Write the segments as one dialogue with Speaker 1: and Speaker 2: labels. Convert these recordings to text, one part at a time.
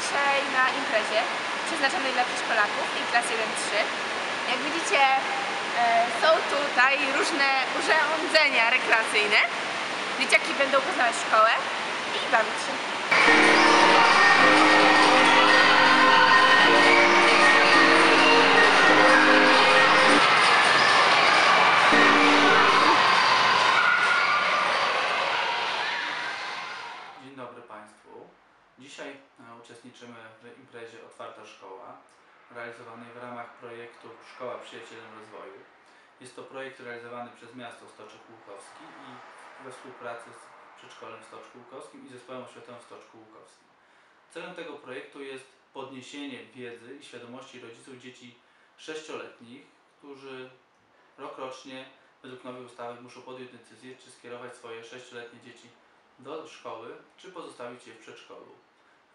Speaker 1: dzisiaj na imprezie przeznaczonej dla przedszkolaków i klas 1-3. Jak widzicie, e, są tutaj różne urządzenia rekreacyjne. Dzieciaki będą poznawać szkołę i bawić się.
Speaker 2: Dzisiaj e, uczestniczymy w imprezie Otwarta Szkoła, realizowanej w ramach projektu Szkoła Przyjacielem Rozwoju. Jest to projekt realizowany przez miasto Stoczek Łukowski i we współpracy z przedszkolem w Stoczku Łukowskim i zespołem oświatowym w Stoczku Łukowskim. Celem tego projektu jest podniesienie wiedzy i świadomości rodziców dzieci sześcioletnich, którzy rok rocznie według nowej ustawy muszą podjąć decyzję, czy skierować swoje sześcioletnie dzieci do szkoły, czy pozostawić je w przedszkolu.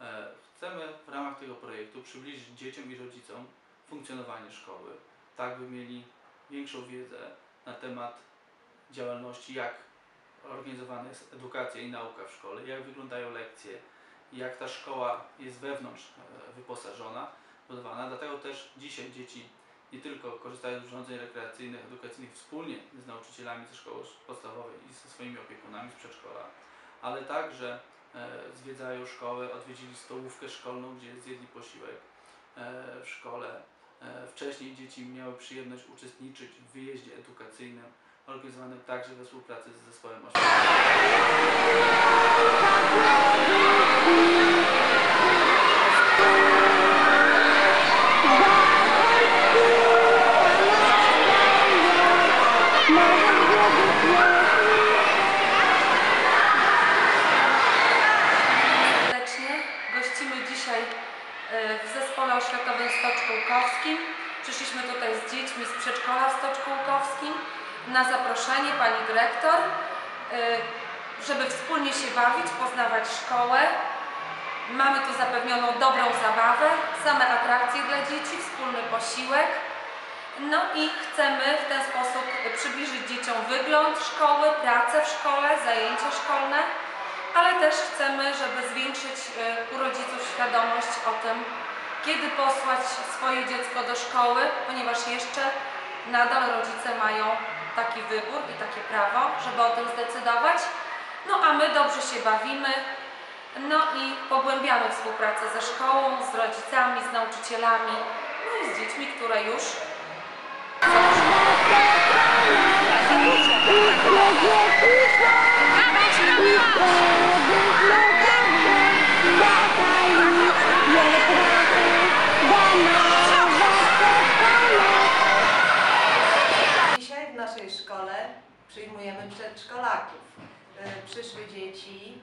Speaker 2: E, Chcemy w ramach tego projektu przybliżyć dzieciom i rodzicom funkcjonowanie szkoły, tak by mieli większą wiedzę na temat działalności, jak organizowana jest edukacja i nauka w szkole, jak wyglądają lekcje, jak ta szkoła jest wewnątrz e, wyposażona, budowana. Dlatego też dzisiaj dzieci nie tylko korzystają z urządzeń rekreacyjnych, edukacyjnych wspólnie z nauczycielami ze szkoły podstawowej i ze swoimi opiekunami z przedszkola, ale także e, zwiedzają szkołę, odwiedzili stołówkę szkolną, gdzie zjedli posiłek e, w szkole. E, wcześniej dzieci miały przyjemność uczestniczyć w wyjeździe edukacyjnym, organizowanym także we współpracy z zespołem oświatowym.
Speaker 3: Oświatowym w Stoczku Łukowskim. Przyszliśmy tutaj z dziećmi z przedszkola w Stoczku Łukowskim na zaproszenie pani dyrektor, e, żeby wspólnie się bawić, poznawać szkołę. Mamy tu zapewnioną dobrą zabawę, same atrakcje dla dzieci, wspólny posiłek. No i chcemy w ten sposób przybliżyć dzieciom wygląd szkoły, pracę w szkole, zajęcia szkolne ale też chcemy, żeby zwiększyć e, u rodziców świadomość o tym, kiedy posłać swoje dziecko do szkoły, ponieważ jeszcze nadal rodzice mają taki wybór i takie prawo, żeby o tym zdecydować. No a my dobrze się bawimy, no i pogłębiamy współpracę ze szkołą, z rodzicami, z nauczycielami, no i z dziećmi, które już
Speaker 4: przyjmujemy przedszkolaków. Y, Przyszły dzieci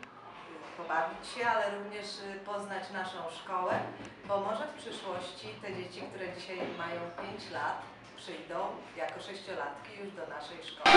Speaker 4: pobawić się, ale również y, poznać naszą szkołę, bo może w przyszłości te dzieci, które dzisiaj mają 5 lat, przyjdą jako sześciolatki już do naszej szkoły.